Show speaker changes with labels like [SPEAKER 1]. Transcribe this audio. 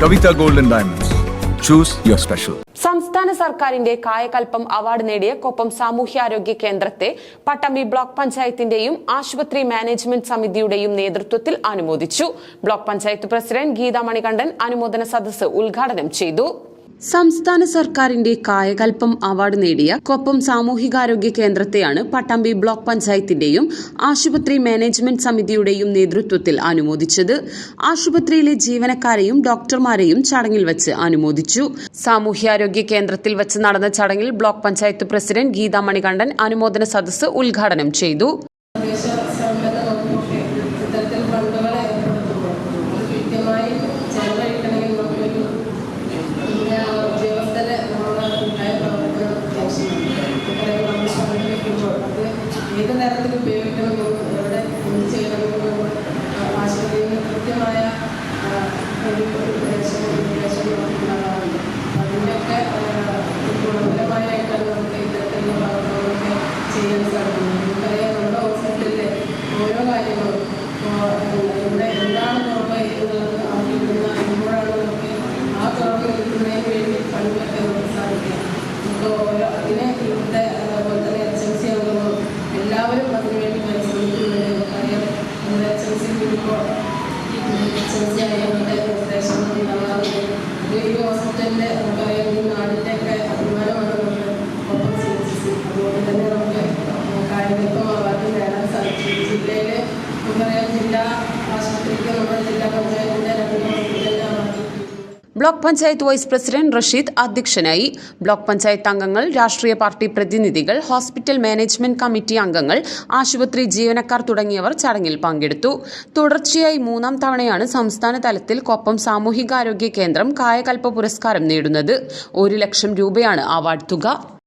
[SPEAKER 1] Kavita golden diamonds. Choose your special
[SPEAKER 2] സംസ്ഥാന സർക്കാരിന്റെ Kayakalpam award നേടിയ കൊപ്പം സാമൂഹ്യാരോഗ്യ കേന്ദ്രത്തെ പട്ടമ്പി ബ്ലോക്ക് പഞ്ചായത്തിന്റെയും ആശുപത്രി മാനേജ്മെന്റ് സമിതിയുടെയും നേതൃത്വത്തിൽ അനുമോദിച്ചു. ബ്ലോക്ക് പഞ്ചായത്ത് പ്രസിഡന്റ് ഗീതാ മണികണ്ഠൻ അനുമോദന സദസ്സ് ഉദ്ഘാടനം ചെയ്തു. സംസ്ഥാന സർക്കാരിന്റെ കായകൽപ്പം അവാർഡ് നേടിയ കൊപ്പം സാമൂഹികാരോഗ്യ കേന്ദ്രത്തെയാണ് പട്ടാമ്പി ബ്ലോക്ക് പഞ്ചായത്തിന്റെയും ആശുപത്രി മാനേജ്മെന്റ് സമിതിയുടെയും നേതൃത്വത്തിൽ അനുമോദിച്ചത്. ആശുപത്രിയിലെ ജീവനക്കാരെയും ഡോക്ടർമാരെയും ചടങ്ങിൽ വെച്ച് അനുമോദിച്ചു. സാമൂഹ്യാരോഗ്യ കേന്ദ്രത്തിൽ വെച്ച് നടന്ന ചടങ്ങിൽ ബ്ലോക്ക് പഞ്ചായത്ത് പ്രസിഡന്റ് ഗീതാ മണികണ്ഠൻ അനുമോദന സദസ്സ് ഉദ്ഘാടനം ചെയ്തു.
[SPEAKER 3] ഏത് നേരത്തിൽ ഉപയോഗിക്കണമെന്നും എവിടെ എന്ത് ചെയ്യണമെന്നും ആശുപത്രിയിൽ കൃത്യമായ ഒരു ഉപദേശം നിർദ്ദേശം നമുക്കുണ്ടാകാറുണ്ട് അതിന്റെയൊക്കെ ഗുണപരമായിട്ടാണ് നമുക്ക് ഇത്തരത്തിലുള്ള പ്രവർത്തനങ്ങളൊക്കെ ചെയ്യാൻ സാധിക്കുന്നത് നമുക്കറിയാം ഓരോ കാര്യങ്ങളും ഇവിടെ എന്താണ് കുറവ് എന്നുള്ളത് അറിയിക്കുന്ന എപ്പോഴാണ് നമുക്ക് ആ കുറവ് എത്തുന്നതിന് വേണ്ടി പണികളൊക്കെ നമുക്ക് സാധിക്കുക. ഇപ്പോൾ ഓരോ അതിന് ഇവിടുത്തെ
[SPEAKER 2] block panchayat vice president Rasheed അധ്യക്ഷനായി. ബ്ലോക്ക് പഞ്ചായത്ത് അംഗങ്ങൾ രാഷ്ട്രീയ പാർട്ടി പ്രതിനിധികൾ ഹോസ്പിറ്റൽ മാനേജ്മെന്റ് കമ്മിറ്റി അംഗങ്ങൾ ആശുപത്രി ജീവനക്കാർ തുടങ്ങിയവർ ചടങ്ങിൽ പങ്കെടുത്തു. തുടർച്ചയായി മൂന്നാം തവണയാണ് സംസ്ഥാന തലത്തിൽ കൊപ്പം സാമൂഹികാരോഗ്യ കേന്ദ്രം കായകൽപ്പ പുരസ്കാരം നേടുന്നത്. ഒരു ലക്ഷം രൂപയാണ് അവാർഡ് തുക.